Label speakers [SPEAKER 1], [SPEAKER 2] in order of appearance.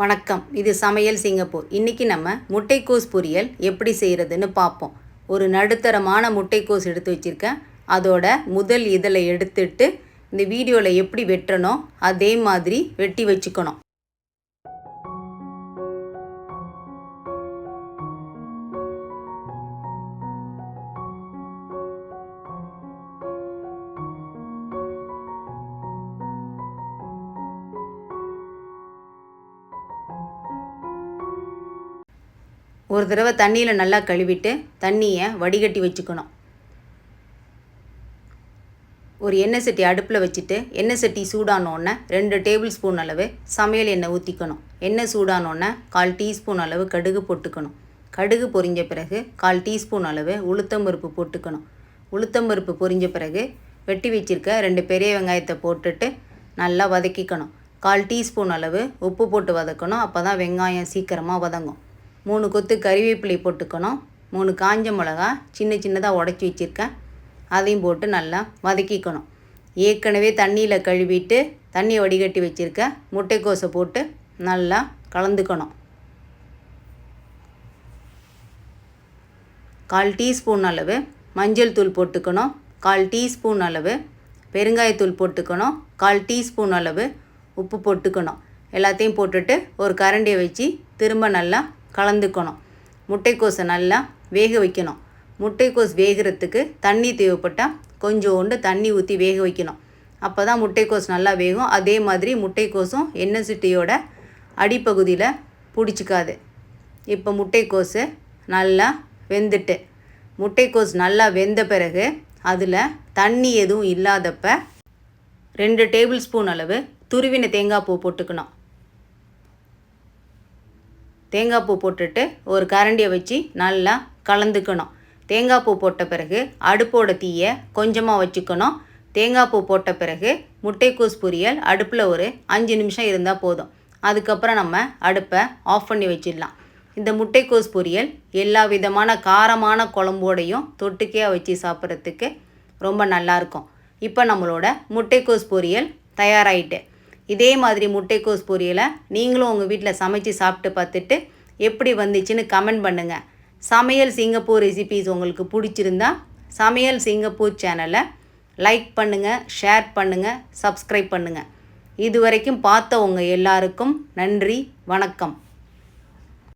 [SPEAKER 1] வணக்கம். இது சமையல் சிங்கப்பூர். இன்றைக்கி நம்ம முட்டைக்கோஸ் பொரியல் எப்படி செய்கிறதுன்னு பார்ப்போம். ஒரு நடுத்தரமான முட்டைக்கோஸ் எடுத்து வச்சுருக்கேன். அதோட முதல் இதழை எடுத்துட்டு இந்த வீடியோவில் எப்படி வெட்டணும் அதே மாதிரி வெட்டி வச்சுக்கணும். ஒரு தடவை தண்ணியில் நல்லா கழுவிட்டு தண்ணியை வடிகட்டி வச்சுக்கணும். ஒரு எண்ணெய் சட்டி அடுப்பில் வச்சுட்டு எண்ணெய் சட்டி சூடானோடனே ரெண்டு டேபிள் ஸ்பூன் அளவு சமையல் எண்ணெய் ஊற்றிக்கணும் எண்ணெய் சூடானோடனே கால் டீஸ்பூன் அளவு கடுகு போட்டுக்கணும். கடுகு பொரிஞ்ச பிறகு கால் டீஸ்பூன் அளவு உளுத்தம்பருப்பு போட்டுக்கணும். உளுத்தம்பருப்பு பொரிஞ்ச பிறகு வெட்டி வச்சிருக்க ரெண்டு பெரிய வெங்காயத்தை போட்டுட்டு நல்லா வதக்கிக்கணும். கால் டீஸ்பூன் அளவு உப்பு போட்டு வதக்கணும். அப்போ தான் வெங்காயம் சீக்கிரமாக வதங்கும். மூணு கொத்து கறிவேப்பிலை போட்டுக்கணும். மூணு காஞ்ச மிளகா சின்ன சின்னதாக உடச்சி வச்சுருக்கேன். அதையும் போட்டு நல்லா வதக்கிக்கணும். ஏற்கனவே தண்ணியில் கழுவிட்டு தண்ணியை வடிகட்டி வச்சுருக்க முட்டைக்கோசை போட்டு நல்லா கலந்துக்கணும். கால் டீஸ்பூன் அளவு மஞ்சள் தூள் போட்டுக்கணும். கால் டீஸ்பூன் அளவு பெருங்காயத்தூள் போட்டுக்கணும். கால் டீஸ்பூன் அளவு உப்பு போட்டுக்கணும். எல்லாத்தையும் போட்டுட்டு ஒரு கரண்டியை வச்சு திரும்ப நல்லா கலந்துக்கணும். முட்டைக்கோஸை நல்லா வேக வைக்கணும். முட்டைக்கோஸ் வேகிறதுக்கு தண்ணி தேவைப்பட்டால் கொஞ்சோண்டு தண்ணி ஊற்றி வேக வைக்கணும். அப்போ தான் முட்டைக்கோஸ் நல்லா வேகும். அதே மாதிரி முட்டைக்கோஸும் எண்ணெய் சிட்டியோட அடிப்பகுதியில் பிடிச்சிக்காது. இப்போ முட்டைக்கோஸு நல்லா வெந்துட்டு முட்டைக்கோஸ் நல்லா வெந்த பிறகு அதில் தண்ணி எதுவும் இல்லாதப்ப ரெண்டு டேபிள் ஸ்பூன் அளவு துருவின தேங்காய் பூ போட்டுக்கணும். தேங்காய் பூ போட்டுட்டு ஒரு கரண்டியை வச்சு நல்லா கலந்துக்கணும். தேங்காய் பூ போட்ட பிறகு அடுப்போட தீயை கொஞ்சமாக வச்சுக்கணும். தேங்காய் பூ போட்ட பிறகு முட்டைக்கூஸ் பொரியல் அடுப்பில் ஒரு அஞ்சு நிமிஷம் இருந்தால் போதும். அதுக்கப்புறம் நம்ம அடுப்பை ஆஃப் பண்ணி வச்சிடலாம். இந்த முட்டைக்கோஸ் பொரியல் எல்லா விதமான காரமான குழம்போடையும் தொட்டுக்கையாக வச்சு சாப்பிட்றதுக்கு ரொம்ப நல்லாயிருக்கும் இப்போ நம்மளோட முட்டைக்கோஸ் பொரியல் தயாராகிட்டு இதே மாதிரி முட்டைக்கோஸ் பொரியலை நீங்களும் உங்கள் வீட்டில் சமைச்சு சாப்பிட்டு பார்த்துட்டு எப்படி வந்துச்சுன்னு கமெண்ட் பண்ணுங்கள் சமையல் சிங்கப்பூர் ரெசிபீஸ் உங்களுக்கு பிடிச்சிருந்தா சமையல் சிங்கப்பூர் சேனலை லைக் பண்ணுங்கள் ஷேர் பண்ணுங்கள் சப்ஸ்கிரைப் பண்ணுங்கள் இது வரைக்கும் பார்த்தவங்க எல்லாருக்கும் நன்றி வணக்கம்.